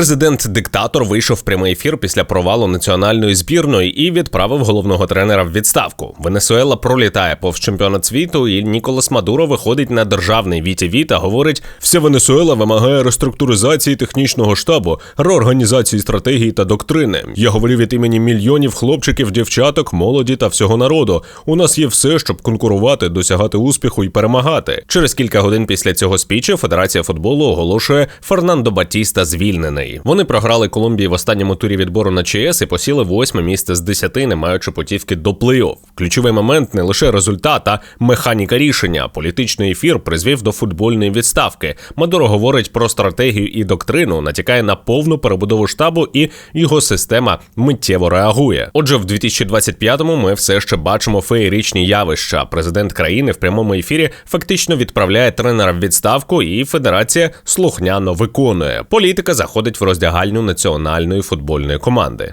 Президент-диктатор вийшов в прямий ефір після провалу національної збірної і відправив головного тренера в відставку. Венесуела пролітає повз чемпіонат світу, і Ніколас Мадуро виходить на державний VTV та говорить: вся Венесуела вимагає реструктуризації технічного штабу, реорганізації стратегії та доктрини. Я говорю від імені мільйонів хлопчиків, дівчаток, молоді та всього народу. У нас є все, щоб конкурувати, досягати успіху і перемагати. Через кілька годин після цього спічу Федерація футболу оголошує Фернандо Батіста звільнений. Вони програли Колумбії в останньому турі відбору на ЧС і посіли восьме місце з десяти, не маючи путівки до плей-офф. Ключовий момент не лише результат, а механіка рішення. Політичний ефір призвів до футбольної відставки. Мадуро говорить про стратегію і доктрину, натякає на повну перебудову штабу, і його система миттєво реагує. Отже, в 2025-му ми все ще бачимо феєричні явища. Президент країни в прямому ефірі фактично відправляє тренера в відставку, і федерація слухняно виконує. Політика заходить в роздягальню національної футбольної команди.